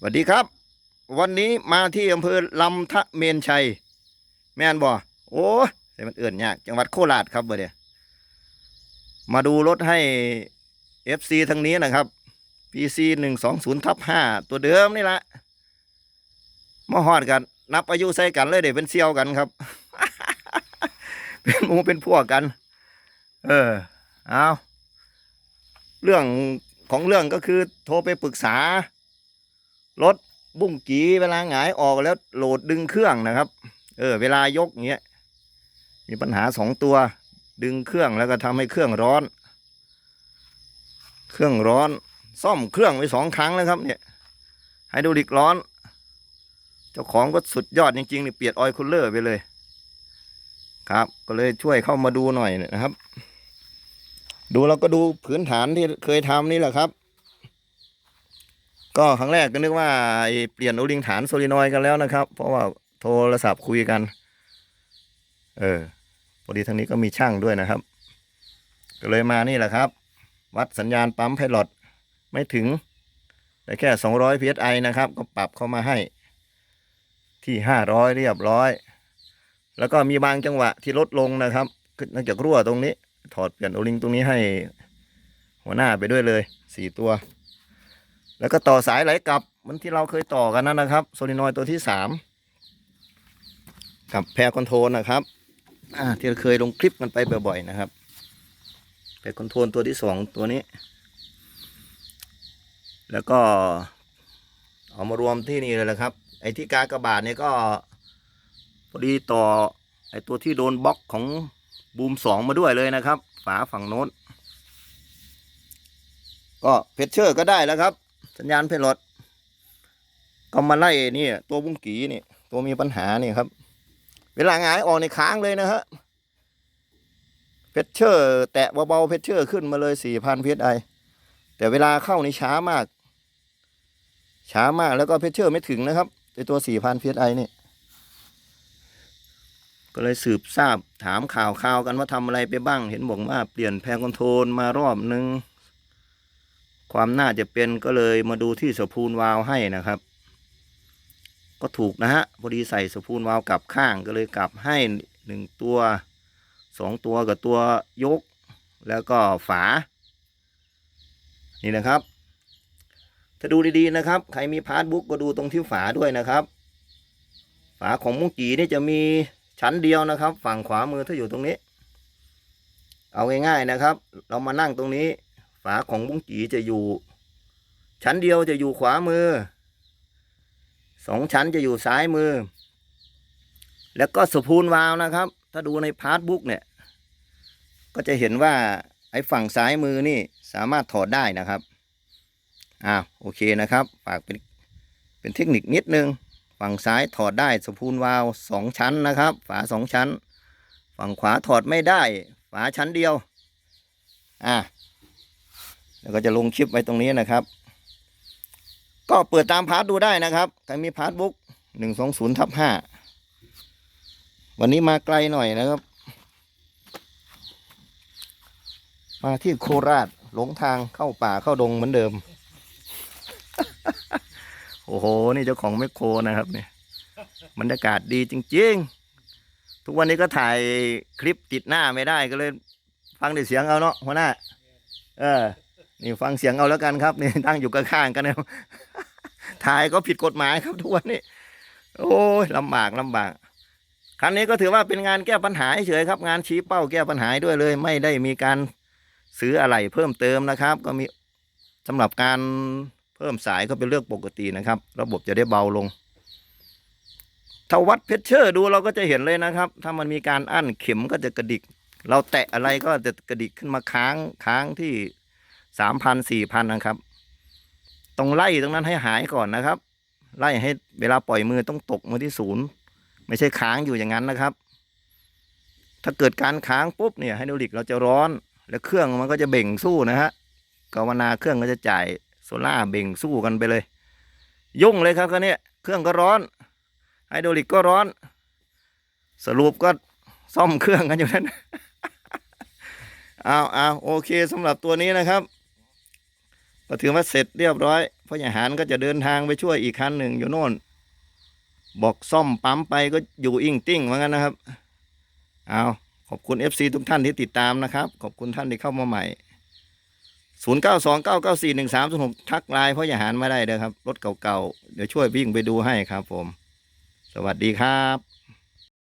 สวัสดีครับ วันนี้มาที่อำเภอลำทะเมนชัย แม่นบ่โอ้ยแต่มันเอื่นยาก จังหวัดโคราชครับเบอร์เดียมาดูรถให้ FC ทางนี้นะครับ PC หนึ่งสองศูนย์ทับห้าตัวเดิมนี่แหละมาฮอดกัน นับอายุใส่กันเลยเดี๋ยวเป็นเซี่ยวกันครับ เป็นมูเป็นพวกกัน เออเอาเรื่องของเรื่องก็คือโทรไปปรึกษา รถบุ้งกีเวลาหงายออกแล้วโหลดดึงเครื่องนะครับ เออ เวลายกเงี้ย มีปัญหาสองตัว ดึงเครื่องแล้วก็ทำให้เครื่องร้อน เครื่องร้อน ซ่อมเครื่องไปสองครั้งแล้วครับ เนี่ยไฮดรอลิกร้อน เจ้าของก็สุดยอดจริงๆนี่เปลี่ยนออยล์คูลเลอร์ไปเลย ครับ ก็เลยช่วยเข้ามาดูหน่อยนะครับ ดูเราก็ดูพื้นฐานที่เคยทำนี่แหละครับ ก็ครั้งแรกก็นึกว่าเปลี่ยนโอลิงฐานโซลินอยด์กันแล้วนะครับ เพราะว่าโทรศัพท์คุยกัน เออพอดีทางนี้ก็มีช่างด้วยนะครับ ก็เลยมานี่แหละครับ วัดสัญญาณปั๊มไพลอตไม่ถึงแต่แค่ 200 psi นะครับ ก็ปรับเข้ามาให้ที่ 500 เรียบร้อย แล้วก็มีบางจังหวะที่ลดลงนะครับเนื่องจากรั่วตรงนี้ ถอดเปลี่ยนโอลิงตรงนี้ให้ หัวหน้าไปด้วยเลยสี่ตัว แล้วก็ต่อสายไหลกลับเหมันที่เราเคยต่อกันนั่นนะครับโซลินอยตัวที่สามกับแพรคอนโทรลนะครับที่เราเคยลงคลิปกันไปบ่อยๆนะครับแพรคอนโทรลตัวที่สองตัวนี้ แล้วก็เอามารวมที่นี่เลยแหละครับ ไอ้ที่กากระบาดเนี่ยก็พอดีต่อไอ้ตัวที่โดนบล็อกของบูมสองมาด้วยเลยนะครับ ฝาฝั่งโน้นก็เพชเชอร์ก็ได้แล้วครับ สัญญาณเพลอดก็มาไล่นี่ตัวบุ้งกีนี่ ตัวมีปัญหานี่ครับ เวลาหงายออกในค้างเลยนะฮะเพชเชอร์ แตะเบาๆเพชเชอร์ขึ้นมาเลยสี่พันเพชไอแต่เวลาเข้านี่ช้ามาก ช้ามากแล้วก็เพชเชอร์ไม่ถึงนะครับไอตัวสี่พันเพชไอนี่ก็เลยสืบทราบถามข่าวข่าวกันว่าทำอะไรไปบ้าง เห็นบอกว่าเปลี่ยนแพรคอนโทรลมารอบนึง ความน่าจะเป็นก็เลยมาดูที่สปูลวาล์วให้นะครับ ก็ถูกนะฮะพอดีใส่สปูลวาล์วกลับข้างก็เลยกลับให้หนึ่งตัวสองตัวกับตัวยก แล้วก็ฝา นี่นะครับ ถ้าดูดีๆนะครับ ใครมีพาร์ทบุ๊กก็ดูตรงที่ฝาด้วยนะครับ ฝาของมุงกีนี่จะมีชั้นเดียวนะครับ ฝั่งขวามือถ้าอยู่ตรงนี้ เอาง่ายๆนะครับ เรามานั่งตรงนี้าของบุ้งกีจะอยู่ ชั้นเดียวจะอยู่ขวามือสองชั้นจะอยู่ซ้ายมือ แล้วก็สปูลวาล์วนะครับ ถ้าดูในพาร์ทบุ๊กเนี่ย ก็จะเห็นว่าไอ้ฝั่งซ้ายมือนี่สามารถถอดได้นะครับอ้าวโอเคนะครับ ฝากเป็นเป็นเทคนิคนิดนึง ฝั่งซ้ายถอดได้สปูลวาล์วสองชั้นนะครับ ฝาสองชั้น ฝั่งขวาถอดไม่ได้ ฝาชั้นเดียว อ่า แล้วก็จะลงคลิปไว้ตรงนี้นะครับ ก็เปิดตามพาร์ทดูได้นะครับใครมีพาร์ทบุ๊กหนึ่งสองศูนย์ทับห้าวันนี้มาไกลหน่อยนะครับ มาที่โคราชหลงทางเข้าป่าเข้าดงเหมือนเดิม โอ้โห นี่เจ้าของแมคโครนะครับเนี่ยบรรยากาศดีจริง ๆ ทุกวันนี้ก็ถ่ายคลิปติดหน้าไม่ได้ก็เลย ฟังแต่เสียงเอาเนาะหัวหน้า เออ นี่ฟังเสียงเอาแล้วกันครับนี่ตั้งอยู่ข้างๆกันนะถ่ายก็ผิดกฎหมายครับทุกวันนี้โอ้ยลำบากลำบากครั้งนี้ก็ถือว่าเป็นงานแก้ปัญหาเฉยครับ งานชี้เป้าแก้ปัญหาด้วยเลย ไม่ได้มีการซื้ออะไรเพิ่มเติมนะครับ ก็มีสำหรับการเพิ่มสายก็เป็นเรื่องปกตินะครับ ระบบจะได้เบาลงถ้าวัดเพชเชอร์ดูเราก็จะเห็นเลยนะครับ ถ้ามันมีการอั้นเข็มก็จะกระดิก เราแตะอะไรก็จะกระดิกขึ้นมาค้างค้างที่ สามพันสี่พันนะครับ ต้องไล่ตรงนั้นให้หายก่อนนะครับ ไล่ให้เวลาปล่อยมือต้องตกมาที่ศูนย์ไม่ใช่ค้างอยู่อย่างนั้นนะครับ ถ้าเกิดการค้างปุ๊บเนี่ยไฮดรอลิกเราจะร้อน แล้วเครื่องมันก็จะเบ่งสู้นะฮะกาวนาเครื่องก็จะจ่ายโซล่าเบ่งสู้กันไปเลย ยุ่งเลยครับคันนี้เครื่องก็ร้อนไฮดรอลิกก็ร้อน สรุปก็ซ่อมเครื่องกันอยู่นั้นเอาเอาโอเคสำหรับตัวนี้นะครับ ก็ถือว่าเสร็จเรียบร้อยพ่อใหญ่หานก็จะเดินทางไปช่วยอีกคันหนึ่งอยู่โน่น บอกซ่อมปั๊มไปก็อยู่อิงติ้งเหมือนกันนะครับ เอาขอบคุณ FC ทุกท่านที่ติดตามนะครับ ขอบคุณท่านที่เข้ามาใหม่ 0 9 2 9 9 4 1 3 0 6ทักไลน์พ่ออย่หารมาได้เลยครับ รถเก่าๆ เดี๋ยวช่วยวิ่งไปดูให้ครับผม สวัสดีครับ